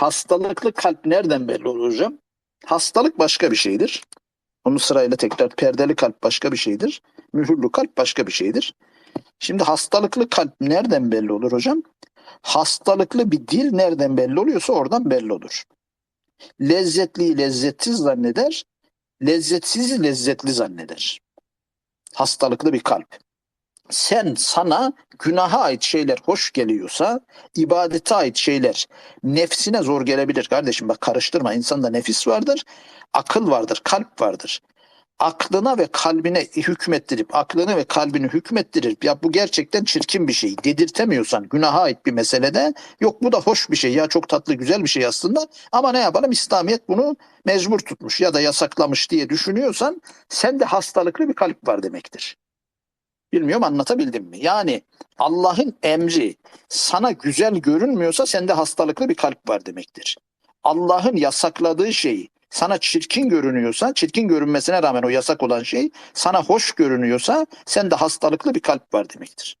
Hastalıklı kalp nereden belli olur hocam? Hastalık başka bir şeydir. Onu sırayla tekrar perdeli kalp başka bir şeydir. Mühürlü kalp başka bir şeydir. Şimdi hastalıklı kalp nereden belli olur hocam? Hastalıklı bir dil nereden belli oluyorsa oradan belli olur. Lezzetliyi lezzetsiz zanneder, lezzetsizi lezzetli zanneder. Hastalıklı bir kalp. Sen sana günaha ait şeyler hoş geliyorsa, ibadete ait şeyler nefsine zor gelebilir kardeşim. Bak karıştırma. İnsanda nefis vardır, akıl vardır, kalp vardır. Aklına ve kalbine hükmettirip, aklını ve kalbini hükmettirip ya bu gerçekten çirkin bir şey dedirtemiyorsan günaha ait bir meselede yok bu da hoş bir şey ya çok tatlı güzel bir şey aslında ama ne yapalım İslamiyet bunu mecbur tutmuş ya da yasaklamış diye düşünüyorsan sende hastalıklı bir kalp var demektir. Bilmiyorum anlatabildim mi? Yani Allah'ın emri sana güzel görünmüyorsa sende hastalıklı bir kalp var demektir. Allah'ın yasakladığı şey sana çirkin görünüyorsa, çirkin görünmesine rağmen o yasak olan şey sana hoş görünüyorsa sende hastalıklı bir kalp var demektir.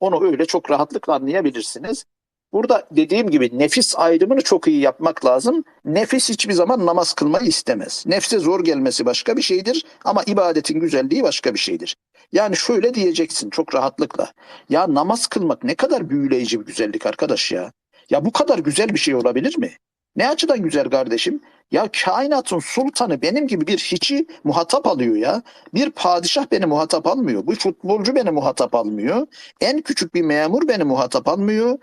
Onu öyle çok rahatlıkla anlayabilirsiniz. Burada dediğim gibi nefis ayrımını çok iyi yapmak lazım. Nefis hiçbir zaman namaz kılmayı istemez. Nefse zor gelmesi başka bir şeydir ama ibadetin güzelliği başka bir şeydir. Yani şöyle diyeceksin çok rahatlıkla. Ya namaz kılmak ne kadar büyüleyici bir güzellik arkadaş ya. Ya bu kadar güzel bir şey olabilir mi? Ne açıdan güzel kardeşim? Ya kainatın sultanı benim gibi bir hiçi muhatap alıyor ya. Bir padişah beni muhatap almıyor. Bu futbolcu beni muhatap almıyor. En küçük bir memur beni muhatap almıyor.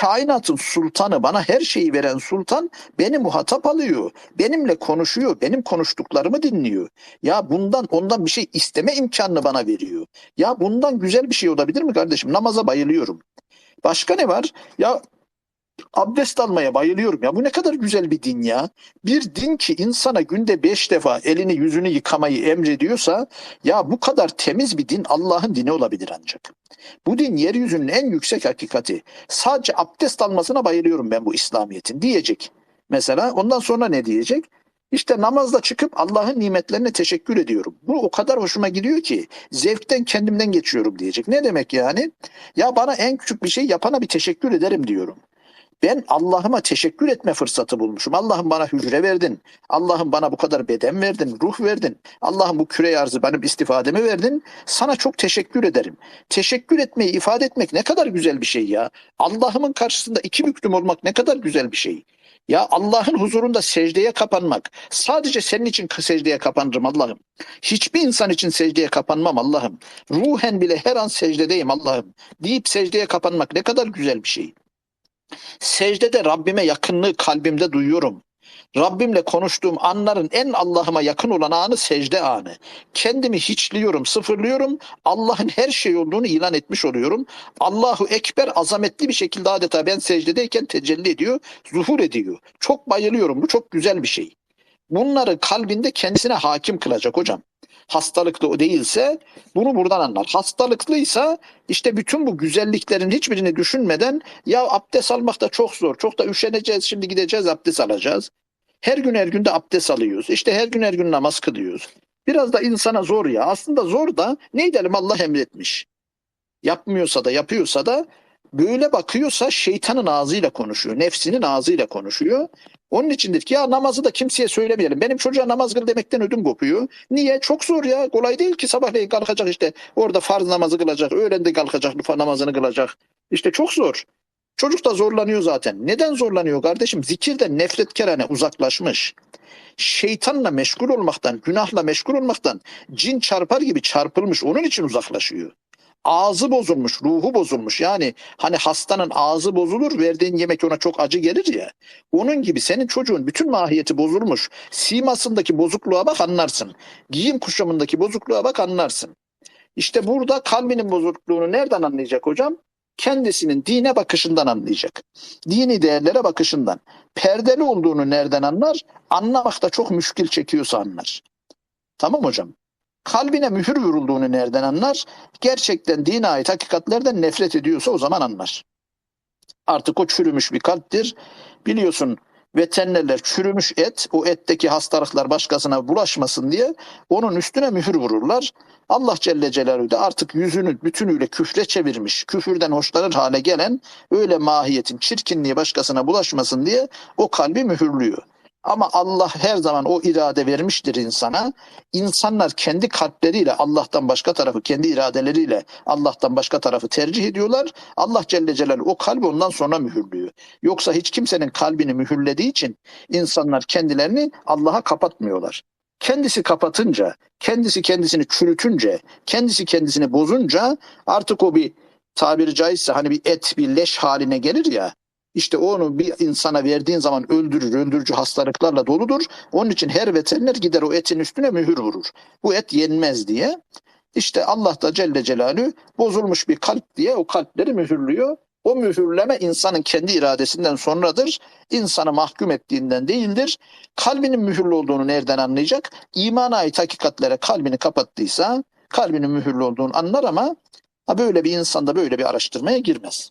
Kainatın sultanı bana her şeyi veren sultan beni muhatap alıyor. Benimle konuşuyor. Benim konuştuklarımı dinliyor. Ya bundan ondan bir şey isteme imkanını bana veriyor. Ya bundan güzel bir şey olabilir mi kardeşim? Namaza bayılıyorum. Başka ne var? Ya abdest almaya bayılıyorum ya. Bu ne kadar güzel bir din ya. Bir din ki insana günde beş defa elini yüzünü yıkamayı emrediyorsa ya bu kadar temiz bir din Allah'ın dini olabilir ancak. Bu din yeryüzünün en yüksek hakikati. Sadece abdest almasına bayılıyorum ben bu İslamiyet'in diyecek. Mesela ondan sonra ne diyecek? İşte namazda çıkıp Allah'ın nimetlerine teşekkür ediyorum. Bu o kadar hoşuma gidiyor ki zevkten kendimden geçiyorum diyecek. Ne demek yani? Ya bana en küçük bir şey yapana bir teşekkür ederim diyorum. Ben Allah'ıma teşekkür etme fırsatı bulmuşum. Allah'ım bana hücre verdin. Allah'ım bana bu kadar beden verdin, ruh verdin. Allah'ım bu küre arzı benim istifademi verdin. Sana çok teşekkür ederim. Teşekkür etmeyi ifade etmek ne kadar güzel bir şey ya. Allah'ımın karşısında iki büklüm olmak ne kadar güzel bir şey. Ya Allah'ın huzurunda secdeye kapanmak. Sadece senin için secdeye kapanırım Allah'ım. Hiçbir insan için secdeye kapanmam Allah'ım. Ruhen bile her an secdedeyim Allah'ım. Deyip secdeye kapanmak ne kadar güzel bir şey. Secdede Rabbime yakınlığı kalbimde duyuyorum. Rabbimle konuştuğum anların en Allah'ıma yakın olan anı secde anı. Kendimi hiçliyorum, sıfırlıyorum. Allah'ın her şey olduğunu ilan etmiş oluyorum. Allahu Ekber azametli bir şekilde adeta ben secdedeyken tecelli ediyor, zuhur ediyor. Çok bayılıyorum. Bu çok güzel bir şey. Bunları kalbinde kendisine hakim kılacak hocam. Hastalıklı değilse bunu buradan anlar. Hastalıklıysa işte bütün bu güzelliklerin hiçbirini düşünmeden ya abdest almak da çok zor. Çok da üşeneceğiz şimdi gideceğiz abdest alacağız. Her gün her gün de abdest alıyoruz. İşte her gün her gün namaz kılıyoruz. Biraz da insana zor ya. Aslında zor da ne edelim Allah emretmiş. Yapmıyorsa da yapıyorsa da böyle bakıyorsa şeytanın ağzıyla konuşuyor. Nefsinin ağzıyla konuşuyor. Onun içindir ki ya namazı da kimseye söylemeyelim. Benim çocuğa namaz kıl demekten ödüm kopuyor. Niye? Çok zor ya. Kolay değil ki sabahleyin kalkacak işte. Orada farz namazı kılacak. Öğlende kalkacak namazını kılacak. İşte çok zor. Çocuk da zorlanıyor zaten. Neden zorlanıyor kardeşim? Zikirden nefretkerane uzaklaşmış. Şeytanla meşgul olmaktan, günahla meşgul olmaktan cin çarpar gibi çarpılmış. Onun için uzaklaşıyor ağzı bozulmuş, ruhu bozulmuş. Yani hani hastanın ağzı bozulur, verdiğin yemek ona çok acı gelir ya. Onun gibi senin çocuğun bütün mahiyeti bozulmuş. Simasındaki bozukluğa bak anlarsın. Giyim kuşamındaki bozukluğa bak anlarsın. İşte burada kalbinin bozukluğunu nereden anlayacak hocam? Kendisinin dine bakışından anlayacak. Dini değerlere bakışından. Perdeli olduğunu nereden anlar? Anlamakta çok müşkil çekiyorsa anlar. Tamam hocam? Kalbine mühür vurulduğunu nereden anlar? Gerçekten dine ait hakikatlerden nefret ediyorsa o zaman anlar. Artık o çürümüş bir kalptir. Biliyorsun veterinerler çürümüş et, o etteki hastalıklar başkasına bulaşmasın diye onun üstüne mühür vururlar. Allah Celle Celaluhu da artık yüzünü bütünüyle küfre çevirmiş, küfürden hoşlanır hale gelen öyle mahiyetin çirkinliği başkasına bulaşmasın diye o kalbi mühürlüyor. Ama Allah her zaman o irade vermiştir insana. İnsanlar kendi kalpleriyle Allah'tan başka tarafı, kendi iradeleriyle Allah'tan başka tarafı tercih ediyorlar. Allah Celle Celaluhu o kalbi ondan sonra mühürlüyor. Yoksa hiç kimsenin kalbini mühürlediği için insanlar kendilerini Allah'a kapatmıyorlar. Kendisi kapatınca, kendisi kendisini çürütünce, kendisi kendisini bozunca artık o bir tabiri caizse hani bir et, bir leş haline gelir ya. İşte onu bir insana verdiğin zaman öldürür, öldürücü hastalıklarla doludur. Onun için her veteriner gider o etin üstüne mühür vurur. Bu et yenmez diye. İşte Allah da Celle Celaluhu bozulmuş bir kalp diye o kalpleri mühürlüyor. O mühürleme insanın kendi iradesinden sonradır. İnsanı mahkum ettiğinden değildir. Kalbinin mühürlü olduğunu nereden anlayacak? İmana ait hakikatlere kalbini kapattıysa kalbinin mühürlü olduğunu anlar ama böyle bir insanda böyle bir araştırmaya girmez.